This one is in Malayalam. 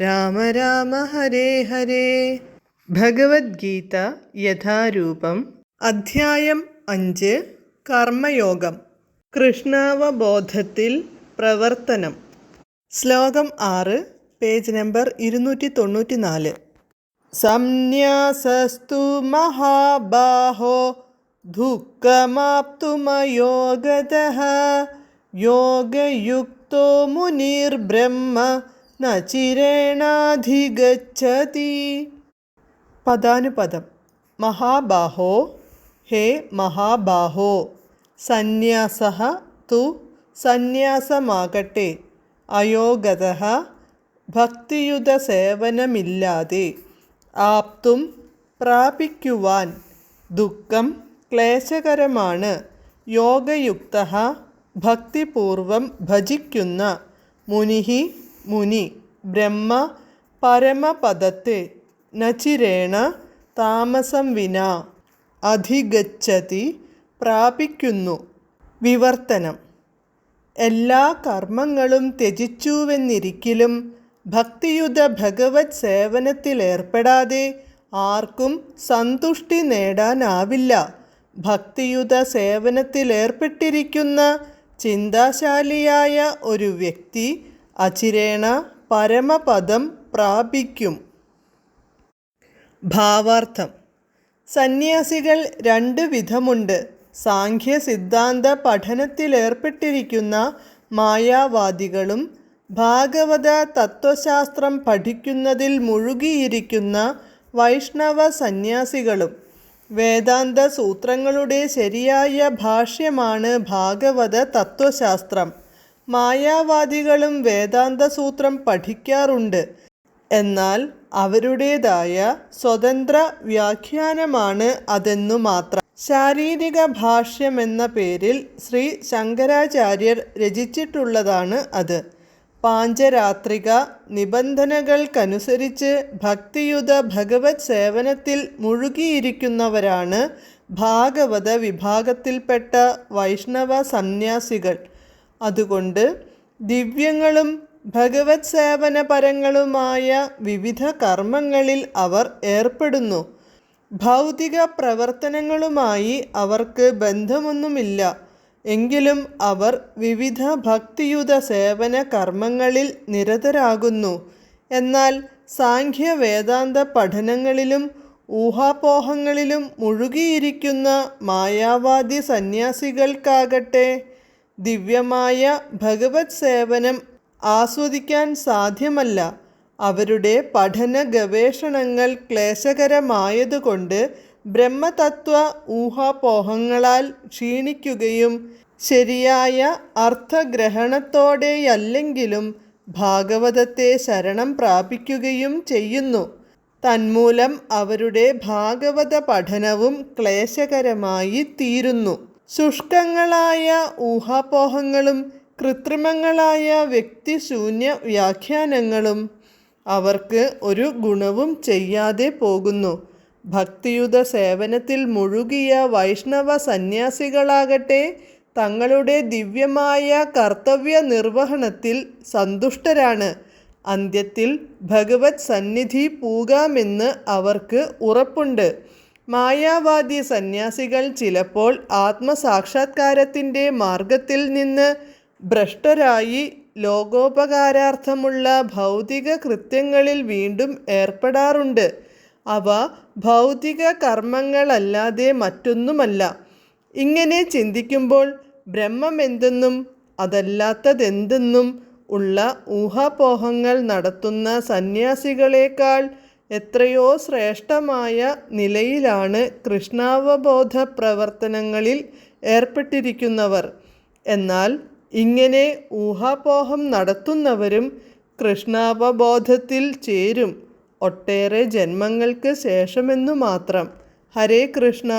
രാമ രാമ ഹരേ ഹരേ. ഭഗവത്ഗീത യഥാരൂപം അധ്യായം അഞ്ച് കർമ്മയോഗം. കൃഷ്ണാവബോധത്തിൽ പ്രവർത്തനം. ശ്ലോകം ആറ് പേജ് നമ്പർ ഇരുന്നൂറ്റി തൊണ്ണൂറ്റി നാല് സംന്യാസസ്തു മഹാബാഹോ ദുഃഖമാപ്തുമയോഗത യോഗയുക്തോ മുനിർബ്രഹ്മ ന പദാനുപദം. മഹാബാഹോ. ഹേ മഹാബാഹോ. സന്യാസ തു സന്യാസമാകട്ടെ. അയോഗത ഭക്തിയുത സേവനമില്ലാതെ ആപ്തും പ്രാപിക്കുവാൻ ദുഃഖം ക്ലേശകരമാണ്. യോഗയുക്ത ഭക്തിപൂർവം ഭജിക്കുന്ന മുനിഹി മുനി ബ്രഹ്മ പരമപദത്തെ നചിരേണ താമസം വിന അധിഗച്ഛതി പ്രാപിക്കുന്നു. വിവർത്തനം. എല്ലാ കർമ്മങ്ങളും ത്യജിച്ചുവെന്നിരിക്കലും ഭക്തിയുത ഭഗവത് സേവനത്തിലേർപ്പെടാതെ ആർക്കും സന്തുഷ്ടി നേടാനാവില്ല. ഭക്തിയുത സേവനത്തിലേർപ്പെട്ടിരിക്കുന്ന ചിന്താശാലിയായ ഒരു വ്യക്തി അചിരേണ പരമപദം പ്രാപിക്കും. ഭാവാർത്ഥം. സന്യാസികൾ രണ്ട് വിധമുണ്ട്. സാഖ്യ സിദ്ധാന്ത പഠനത്തിലേർപ്പെട്ടിരിക്കുന്ന മായാവാദികളും ഭാഗവത തത്വശാസ്ത്രം പഠിക്കുന്നതിൽ മുഴുകിയിരിക്കുന്ന വൈഷ്ണവ സന്യാസികളും വേദാന്ത സൂത്രങ്ങളുടെ ശരിയായ ഭാഷ്യമാണ് ഭാഗവത തത്വശാസ്ത്രം. മായാവാദികളും വേദാന്ത സൂത്രം പഠിക്കാറുണ്ട്. എന്നാൽ അവരുടേതായ സ്വതന്ത്ര വ്യാഖ്യാനമാണ് അതെന്നു മാത്രം. ശാരീരിക ഭാഷ്യമെന്ന പേരിൽ ശ്രീ ശങ്കരാചാര്യർ രചിച്ചിട്ടുള്ളതാണ് അത്. പാഞ്ചരാത്രിക നിബന്ധനകൾക്കനുസരിച്ച് ഭക്തിയുത ഭഗവത് സേവനത്തിൽ മുഴുകിയിരിക്കുന്നവരാണ് ഭാഗവത വിഭാഗത്തിൽപ്പെട്ട വൈഷ്ണവ സന്യാസികൾ. അതുകൊണ്ട് ദിവ്യങ്ങളും ഭഗവത് സേവനപരങ്ങളുമായ വിവിധ കർമ്മങ്ങളിൽ അവർ ഏർപ്പെടുന്നു. ഭൗതിക പ്രവർത്തനങ്ങളുമായി അവർക്ക് ബന്ധമൊന്നുമില്ല. എങ്കിലും അവർ വിവിധ ഭക്തിയുത സേവന കർമ്മങ്ങളിൽ നിരതരാകുന്നു. എന്നാൽ സാഖ്യ വേദാന്ത പഠനങ്ങളിലും ഊഹാപോഹങ്ങളിലും മുഴുകിയിരിക്കുന്ന മായാവാദി സന്യാസികൾക്കാകട്ടെ ദിവ്യമായ ഭഗവത് സേവനം ആസ്വദിക്കാൻ സാധ്യമല്ല. അവരുടെ പഠന ഗവേഷണങ്ങൾ ക്ലേശകരമായതുകൊണ്ട് ബ്രഹ്മതത്വ ഊഹാപോഹങ്ങളാൽ ക്ഷീണിക്കുകയും ശരിയായ അർത്ഥഗ്രഹണത്തോടെയല്ലെങ്കിലും ഭാഗവതത്തെ ശരണം പ്രാപിക്കുകയും ചെയ്യുന്നു. തന്മൂലം അവരുടെ ഭാഗവത പഠനവും ക്ലേശകരമായി തീരുന്നു ശുഷ്കങ്ങളായ ഊഹാപോഹങ്ങളും കൃത്രിമങ്ങളായ വ്യക്തിശൂന്യ വ്യാഖ്യാനങ്ങളും അവർക്ക് ഒരു ഗുണവും ചെയ്യാതെ പോകുന്നു. ഭക്തിയുത സേവനത്തിൽ മുഴുകിയ വൈഷ്ണവ സന്യാസികളാകട്ടെ തങ്ങളുടെ ദിവ്യമായ കർത്തവ്യ നിർവഹണത്തിൽ സന്തുഷ്ടരാണ്. അന്ത്യത്തിൽ ഭഗവത് സന്നിധി പൂകാമെന്ന് അവർക്ക് ഉറപ്പുണ്ട്. മായാവാദി സന്യാസികൾ ചിലപ്പോൾ ആത്മസാക്ഷാത്കാരത്തിന്റെ മാർഗത്തിൽ നിന്ന് ഭ്രഷ്ടരായി ലോകോപകാരാർത്ഥമുള്ള ഭൗതിക കൃത്യങ്ങളിൽ വീണ്ടും ഏർപ്പെടാറുണ്ട്. അവ ഭൗതിക കർമ്മങ്ങളല്ലാതെ മറ്റൊന്നുമല്ല. ഇങ്ങനെ ചിന്തിക്കുമ്പോൾ ബ്രഹ്മമെന്തെന്നും അതല്ലാത്തതെന്തെന്നും ഉള്ള ഊഹാപോഹങ്ങൾ നടത്തുന്ന സന്യാസികളെക്കാൾ എത്രയോ ശ്രേഷ്ഠമായ നിലയിലാണ് കൃഷ്ണാവബോധ പ്രവർത്തനങ്ങളിൽ ഏർപ്പെട്ടിരിക്കുന്നവർ. എന്നാൽ ഇങ്ങനെ ഊഹാപോഹം നടത്തുന്നവരും കൃഷ്ണാവബോധത്തിൽ ചേരും. ഒട്ടേറെ ജന്മങ്ങൾക്ക് ശേഷമെന്നു മാത്രം. ഹരേ കൃഷ്ണ.